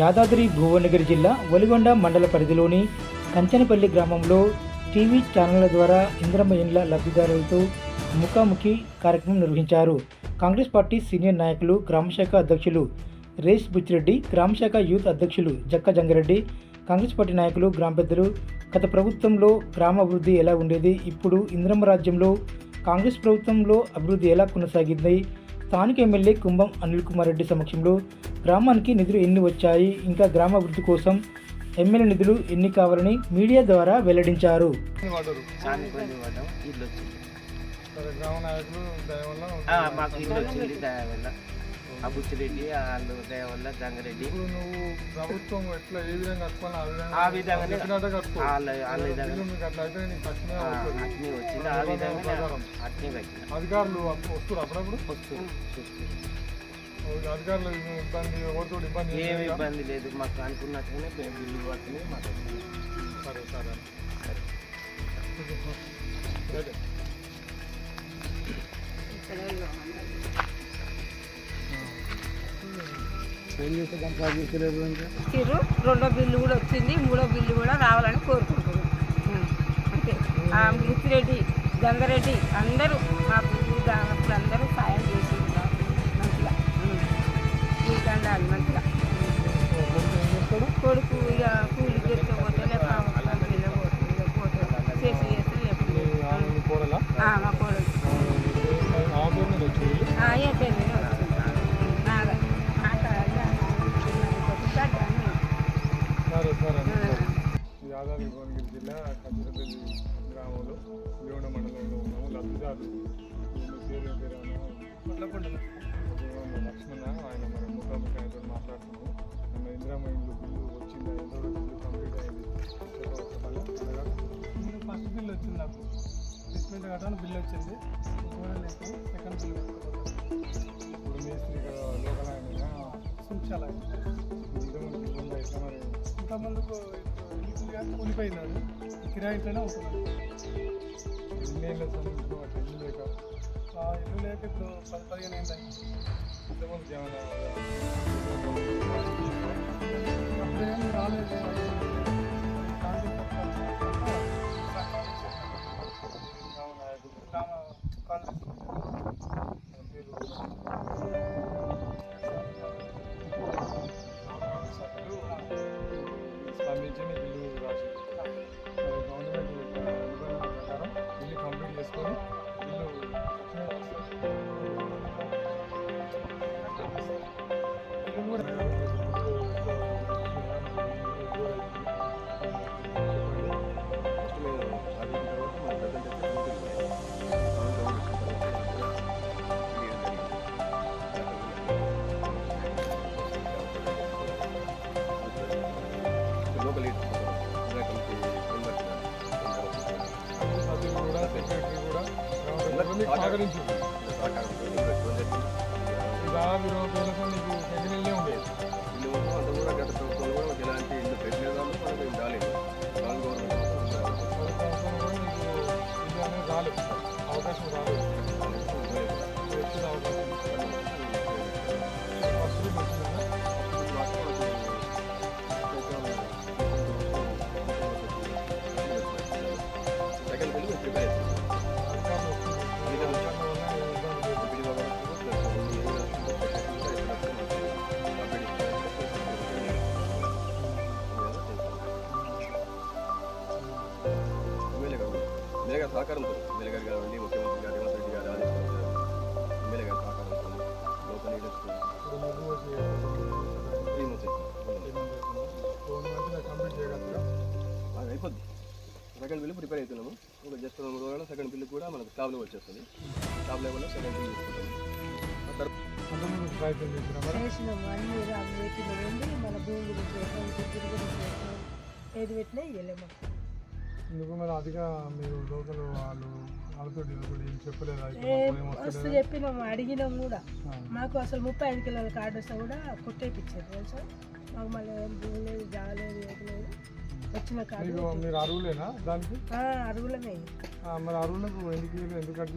యాదాద్రి భువనగిరి జిల్లా ఒలిగొండ మండల పరిధిలోని కంచనపల్లి గ్రామంలో టీవీ ఛానళ్ళ ద్వారా ఇంద్రమ్మ ఇండ్ల లబ్ధిదారులతో ముఖాముఖి కార్యక్రమం నిర్వహించారు. కాంగ్రెస్ పార్టీ సీనియర్ నాయకులు గ్రామశాఖ అధ్యక్షులు రేస్ బుచ్చిరెడ్డి గ్రామశాఖ యూత్ అధ్యక్షులు జక్క జంగరెడ్డి కాంగ్రెస్ పార్టీ నాయకులు గ్రామ పెద్దలు. గత ప్రభుత్వంలో గ్రామ అభివృద్ధి ఎలా ఉండేది? ఇప్పుడు ఇంద్రమ్మ రాజ్యంలో కాంగ్రెస్ ప్రభుత్వంలో అభివృద్ధి ఎలా కొనసాగింది? స్థానిక ఎమ్మెల్యే కుంభం అనిల్ కుమార్ రెడ్డి సమక్షంలో గ్రామానికి నిధులు ఎన్ని వచ్చాయి? ఇంకా గ్రామ అభివృద్ధి కోసం ఎమ్మెల్యే నిధులు ఎన్ని కావాలని మీడియా ద్వారా వెల్లడించారు. మాకు ఇల్లు వచ్చింది వల్ల ఆ బుచ్చిరెడ్డి వాళ్ళు వల్ల జంగారెడ్డి. ఇప్పుడు నువ్వు ప్రభుత్వం ఎట్లా ఏ విధంగా కట్టుకోవాలి ఆ విధంగానే చెప్పినట్టే కట్టుకో. వాళ్ళ వాళ్ళ ఇల్లు విధంగా మీకు అట్లా అయితే నీకు తక్షణమే ఆ, అవుతుంది. అట్నే వచ్చింది. ఆ విధంగా అట్నే కట్టిన అధికారులు అప్పు- వస్తారు అప్పుడప్పుడు? వస్తుంది చూస్తుంది. అధికారులు ఇబ్బంది ఎవరితో ఇబ్బంది ఏం ఏమి లేదా? ఇబ్బంది లేదు. మాకు అనుకున్నట్టుగానే మేము బిల్లు పడుతున్నాయి మాకు. సరే సరే. సరే. రెండో బిల్లు కూడా వచ్చింది మూడో బిల్లు కూడా రావాలని కోరుకుంటున్నాం. అంతే ఆ ముత్తిరెడ్డి గంగారెడ్డి అందరూ మా పిల్లలు అందరూ సాయం మాకు మంచిగా దండాలు మంచిగా కొడుకు ఇక కూలి యాదాద్రి భువనగిరి జిల్లా కంచరపల్లి గ్రామంలో లివణ మండలంలో ఉన్నాము. లబ్ధిదారులు మీ పేరు పేరు లక్ష్మణ ఆయన మన ముఖాముఖి ఆయనతో మాట్లాడుతున్నాము. మన ఇందిరామ ఇల్లు బిల్లు వచ్చిందా? ఎంతవరకు బిల్లు కంప్లీట్ అయింది? ఫస్ట్ బిల్ వచ్చింది నాకు. డిస్మెంట్ కట్టాలని బిల్ వచ్చింది. సెకండ్ బిల్ ఇప్పుడు మేస్త్రి లోకల్ ఆయన సుంచాల ఇంతకుముందు బిల్లు ఉందా కిరాయింట్లోనే మరి ఇల్లు ఎన్ని ఏళ్ళ సంబంధించిన వాటి ఇల్లు లేక. ఆ ఇల్లు లేక ఇప్పుడు పది పదిహేను అయింది. ఇంతకుముందు జీవన అప్పుడేం రాలేదు. సహకరించింది ఇలా విరోధ పేర్లతో నీకు సెకండ్ ఉండేది పది సంవత్సరాలు కూడా నీకు ఇల్లు అనేది రాలేదు అవకాశం రాలేదు సహకారంతో ఎమ్మెల్యే గారు కానివ్వండి ముఖ్యమంత్రి గారు రేవంత్ రెడ్డి గారు ఎమ్మెల్యే గారి సహకారంతో లోకల్ లీడర్స్ అది అయిపోద్ది. సెకండ్ బిల్లు ప్రిపేర్ అవుతున్నాము. ఒక జస్ట్ రెండు మూడు రోజుల సెకండ్ బిల్లు కూడా మనకు టాప్ లెవెల్ వచ్చేస్తుంది. టాప్ లెవెల్లో సెకండ్ బిల్ తీసుకుంటాము. ఏది పెట్టినా ఇవ్వలేము ఎందుకు మరి అదిగా మీరు లోకల్ వాళ్ళు వస్తు చెప్పినాము అడిగినాం కూడా. మాకు అసలు ముప్పై ఐదు కిలోల కార్డు వస్తే కూడా కొట్టేపించారు తెలుసా? మాకు మళ్ళీ ఏం జాలేదు వచ్చిన కార్డు మీరు అరువులేనా దానికి? మరి అరువులకు ఎందుకు కట్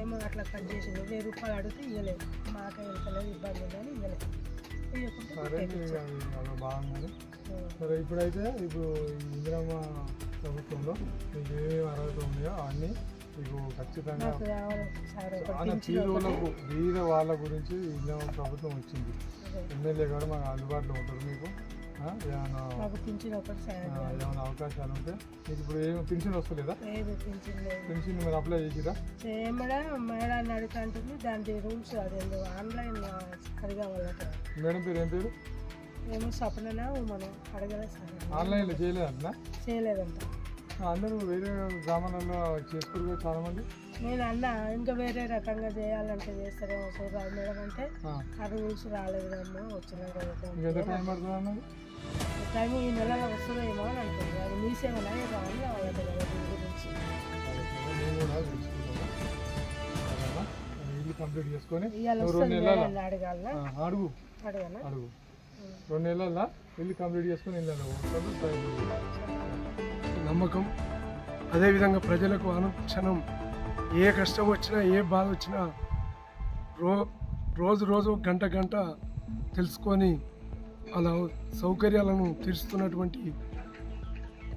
ఏమో అట్లా కట్ చేసింది వెయ్యి రూపాయలు అడిగితే ఇవ్వలేదు మాకే వెళ్తలేదు ఇబ్బంది ఉందని ఇవ్వలేదు ఇవ్వకుండా సరే ఇప్పుడైతే ఇప్పుడు ఇందిరమ్మ ప్రభుత్వంలో మీకు ఏమేమి అర్హత ఉన్నాయో అవన్నీ మీకు ఖచ్చితంగా చాలా. పేదోళ్ళకు బీద వాళ్ళ గురించి ఇందిరమ్మ ప్రభుత్వం వచ్చింది. ఎమ్మెల్యే గారు మాకు అందుబాటులో ఉంటారు మీకు. ఏమైనా ఏమైనా అవకాశాలు ఉంటే మీకు ఇప్పుడు ఏమి పెన్షన్ వస్తలేదా? పెన్షన్ మీరు అప్లై చేసిరా? అడుగుతుంటుంది దాని రూల్స్ ఆన్లైన్ వాళ్ళకి. మేడం పేరు ఏం పేరు? ఏమో సపననా మనం అడగలేదు సార్. ఆన్లైన్లో చేయలేదంటున్నా చేయలేదంట. అందరూ వేరే గ్రామాలలో చేసుకురు చాలా మంది నేను అన్న ఇంకా వేరే రకంగా చేయాలంటే చేస్తారేమో చూడాలి మేడం అంటే ఆ, రూల్స్ రాలేదు అమ్మా. ఇంకెంత టైం పడుతుంది టైం ఈ నెలలో వస్తుందేమో అని అనుకుంది అది మీ దీని గురించి? ఇల్లు కంప్లీట్ చేసుకొని అడుగు. అడగనా? అడుగు. రెండు నెలల వెళ్ళి కంప్లీట్ చేసుకొని వెళ్ళాను నమ్మకం. అదేవిధంగా ప్రజలకు అనుక్షణం. ఏ కష్టం వచ్చినా ఏ బాధ వచ్చినా రో రోజు రోజు గంట గంట తెలుసుకొని అలా సౌకర్యాలను తీరుస్తున్నటువంటి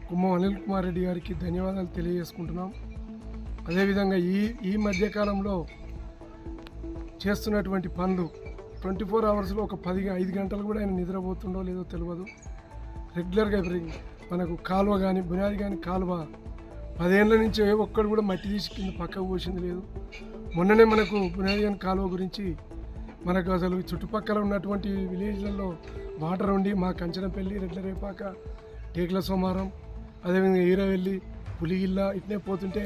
కుమ్మం అనిల్ కుమార్ రెడ్డి గారికి ధన్యవాదాలు తెలియజేసుకుంటున్నాం. అదేవిధంగా ఈ ఈ మధ్యకాలంలో చేస్తున్నటువంటి పనులు ట్వంటీ ఫోర్ అవర్స్లో ఒక పది ఐదు గంటలు కూడా ఆయన నిద్రపోతుండో లేదో తెలియదు రెగ్యులర్గా మనకు కాలువ కానీ బునాది కానీ కాలువ పదేళ్ళ నుంచి ఏ ఒక్కడు కూడా మట్టి తీసి కింద పక్కకు పోసింది లేదు. మొన్ననే మనకు బునాది కానీ కాలువ గురించి మనకు అసలు చుట్టుపక్కల ఉన్నటువంటి విలేజ్లలో వాటర్ ఉండి మా కంచనపల్లి రెడ్లరేపాక టేకుల సోమారం అదేవిధంగా ఈరవెల్లి పులిగిల్ల ఇట్నే పోతుంటే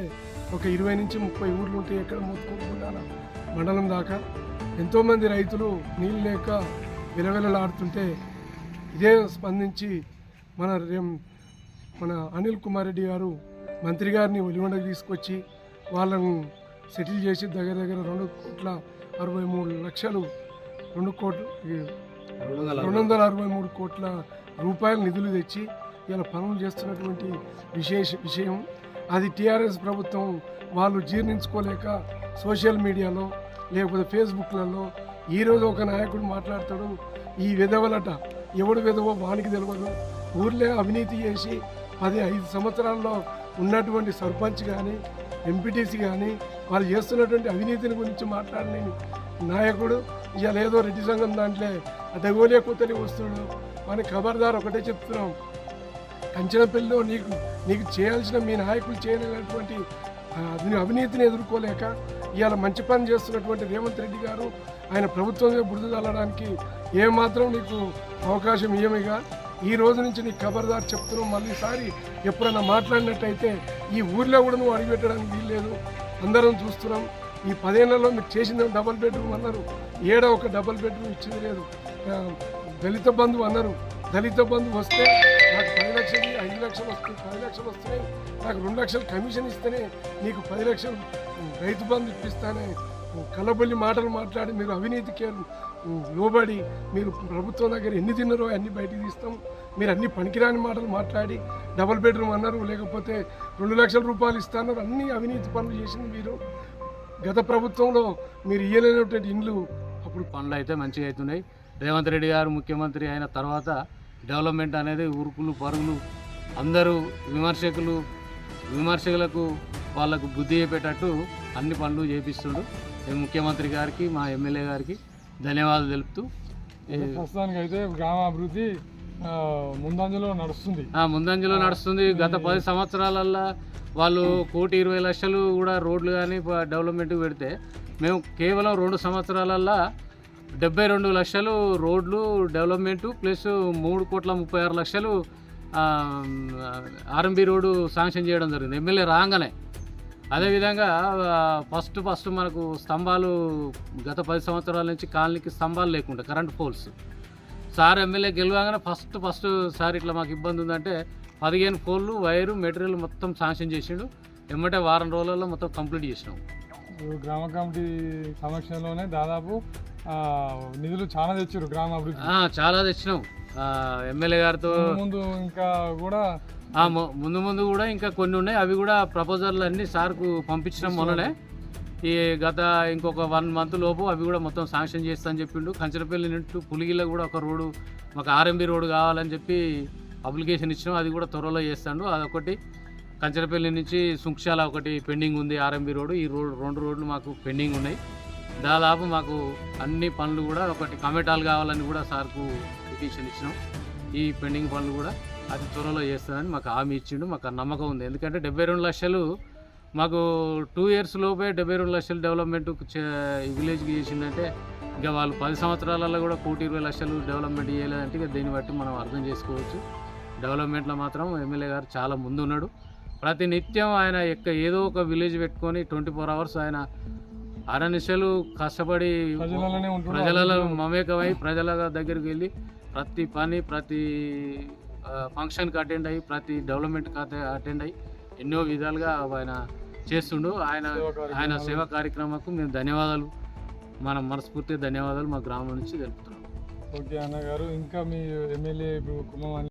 ఒక ఇరవై నుంచి ముప్పై ఊర్లు ఉంటాయి ఎక్కడ మొత్తుకోకుండా మండలం దాకా ఎంతోమంది రైతులు నీళ్ళు లేక విలవిలలాడుతుంటే ఇదే స్పందించి మన మన అనిల్ కుమార్ రెడ్డి గారు మంత్రి గారిని ఒలివండకు తీసుకొచ్చి వాళ్ళను సెటిల్ చేసి దగ్గర దగ్గర రెండు కోట్ల అరవై మూడు లక్షలు రెండు కోట్లు రెండు వందల అరవై మూడు కోట్ల రూపాయల నిధులు తెచ్చి ఇలా పనులు చేస్తున్నటువంటి విశేష విషయం. అది టీఆర్ఎస్ ప్రభుత్వం వాళ్ళు జీర్ణించుకోలేక సోషల్ మీడియాలో లేకపోతే ఫేస్బుక్లలో ఈరోజు ఒక నాయకుడు మాట్లాడతాడు ఈ విధవలట ఎవడు విధవో వానికి తెలియదు ఊర్లే అవినీతి చేసి పది ఐదు సంవత్సరాల్లో ఉన్నటువంటి సర్పంచ్ కానీ ఎంపీటీసీ కానీ వాళ్ళు చేస్తున్నటువంటి అవినీతిని గురించి మాట్లాడలేని నాయకుడు ఇవాళ ఏదో రెడ్డి సంఘం దాంట్లో అడగోలే కూతలి వస్తుడు మన ఖబర్దార్ ఒకటే చెప్తున్నాం. కంచెనపల్లిలో నీకు నీకు చేయాల్సిన మీ నాయకులు చేయలేనటువంటి అవినీతిని ఎదుర్కోలేక ఇవాళ మంచి పని చేస్తున్నటువంటి రేవంత్ రెడ్డి గారు ఆయన ప్రభుత్వమే బురద చల్లడానికి ఏమాత్రం నీకు అవకాశం ఇయ్యమిగా? ఈ రోజు నుంచి నీకు ఖబర్దార్ చెప్తున్నావు మళ్ళీసారి ఎప్పుడన్నా మాట్లాడినట్టయితే ఈ ఊర్లో కూడా నువ్వు అడిగిపెట్టడానికి వీల్లేదు. అందరం చూస్తున్నాం ఈ పదేళ్ళలో మీరు చేసిన డబల్ బెడ్రూమ్ అన్నారు. ఏడ ఒక డబల్ బెడ్రూమ్ ఇచ్చింది లేదు. దళిత బంధువు అన్నారు. దళిత బంధువు వస్తే నాకు లక్షలు ఐదు లక్షలు వస్తాయి పది లక్షలు వస్తున్నాయి. నాకు రెండు లక్షలు కమిషన్ ఇస్తేనే నీకు పది లక్షలు రైతు బంధు ఇప్పిస్తానే. కలబొల్లి మాటలు మాట్లాడి మీరు అవినీతికి లోబడి మీరు ప్రభుత్వం దగ్గర ఎన్ని తిన్నారో అన్ని బయటికి తీస్తాం. మీరు అన్ని పనికిరాని మాటలు మాట్లాడి డబుల్ బెడ్రూమ్ అన్నారు. లేకపోతే రెండు లక్షల రూపాయలు ఇస్తాన్నారు అన్ని అవినీతి పనులు చేసింది మీరు. గత ప్రభుత్వంలో మీరు ఇయ్యలేనటువంటి ఇండ్లు అప్పుడు పనులు అయితే మంచిగా అవుతున్నాయి. రేవంత్ రెడ్డి గారు ముఖ్యమంత్రి అయిన తర్వాత డెవలప్మెంట్ అనేది ఉరుకులు పరుగులు. అందరూ విమర్శకులు విమర్శకులకు వాళ్ళకు బుద్ధి చెప్పేటట్టు అన్ని పనులు చేపిస్తుండు. ఈ ముఖ్యమంత్రి గారికి మా ఎమ్మెల్యే గారికి ధన్యవాదాలు తెలుపుతూ ప్రస్తుతానికి అయితే గ్రామాభివృద్ధి ముందంజలో నడుస్తుంది. ఆ, ముందంజలో నడుస్తుంది. గత పది సంవత్సరాలల్లో వాళ్ళు కోటి ఇరవై లక్షలు కూడా రోడ్లు కానీ డెవలప్మెంట్ పెడితే మేము కేవలం రెండు సంవత్సరాలల్లో డెబ్బై రెండు లక్షలు రోడ్లు డెవలప్మెంటు ప్లస్ మూడు కోట్ల ముప్పై ఆరు లక్షలు ఆర్ఎంబి రోడ్డు శాంక్షన్ చేయడం జరిగింది. ఎమ్మెల్యే రాగానే అదేవిధంగా ఫస్ట్ ఫస్ట్ మనకు స్తంభాలు గత పది సంవత్సరాల నుంచి కాలనీకి స్తంభాలు లేకుండా కరెంట్ పోల్స్. సార్ ఎమ్మెల్యే గెలవగానే ఫస్ట్ ఫస్ట్ సార్ ఇట్లా మాకు ఇబ్బంది ఉందంటే పదిహేను పోల్లు వైరు మెటీరియల్ మొత్తం శాంక్షన్ చేసిండు. ఎమ్మటే వారం రోజులలో మొత్తం కంప్లీట్ చేసినాం. గ్రామ కమిటీ సమక్షంలోనే దాదాపు నిధులు చాలా తెచ్చారు గ్రామాభివృద్ధి ఆ, చాలా తెచ్చినాం. ఎమ్మెల్యే గారితో ముందు ఇంకా కూడా ముందు ముందు కూడా ఇంకా కొన్ని ఉన్నాయి. అవి కూడా ప్రపోజర్లు అన్ని సార్కు పంపించినాం మొన్ననే ఈ గత ఇంకొక వన్ మంత్ లోపు అవి కూడా మొత్తం శాంక్షన్ చేస్తా అని చెప్పిండు. కంచరపల్లి నుండి పులిగిల కూడా ఒక రోడ్డు మాకు ఆర్ఎంబి రోడ్డు కావాలని చెప్పి అప్లికేషన్ ఇచ్చినాం. అది కూడా త్వరలో చేస్తాడు. అదొకటి. కంచరపల్లి నుంచి సుంక్షాల ఒకటి పెండింగ్ ఉంది ఆర్ఎంబి రోడ్డు. ఈ రోడ్ రెండు రోడ్లు మాకు పెండింగ్ ఉన్నాయి. దాదాపు మాకు అన్ని పనులు కూడా ఒకటి కమెటాలు కావాలని కూడా సార్కు పిటిషన్ ఇచ్చినాం. ఈ పెండింగ్ పనులు కూడా అతి త్వరలో చేస్తానని మాకు హామీ ఇచ్చిండు. మాకు నమ్మకం ఉంది. ఎందుకంటే డెబ్బై రెండు లక్షలు మాకు టూ ఇయర్స్ లోపే డెబ్బై రెండు లక్షలు డెవలప్మెంట్ ఈ విలేజ్కి చేసిందంటే ఇంకా వాళ్ళు పది సంవత్సరాలలో కూడా కోటి ఇరవై లక్షలు డెవలప్మెంట్ చేయలేదంటే ఇక దీన్ని బట్టి మనం అర్థం చేసుకోవచ్చు. డెవలప్మెంట్లో మాత్రం ఎమ్మెల్యే గారు చాలా ముందు ప్రతి నిత్యం ఆయన ఎక్క ఏదో ఒక విలేజ్ పెట్టుకొని ట్వంటీ ఫోర్ అవర్స్ ఆయన అరనిశలు కష్టపడి. ప్రజలలో మమేకమై ప్రజల దగ్గరికి వెళ్ళి ప్రతి పని ప్రతి ఫంక్షన్కి అటెండ్ అయ్యి ప్రతి డెవలప్మెంట్కి అటెండ్ అయ్యి ఎన్నో విధాలుగా ఆయన చేస్తుండు ఆయన ఆయన. సేవా కార్యక్రమాలకు మేము ధన్యవాదాలు మనం మనస్ఫూర్తిగా ధన్యవాదాలు మా గ్రామం నుంచి తెలుపుతున్నాం ఓకే అన్నగారు ఇంకా మీ ఎమ్మెల్యే ఇప్పుడు కుమ్మం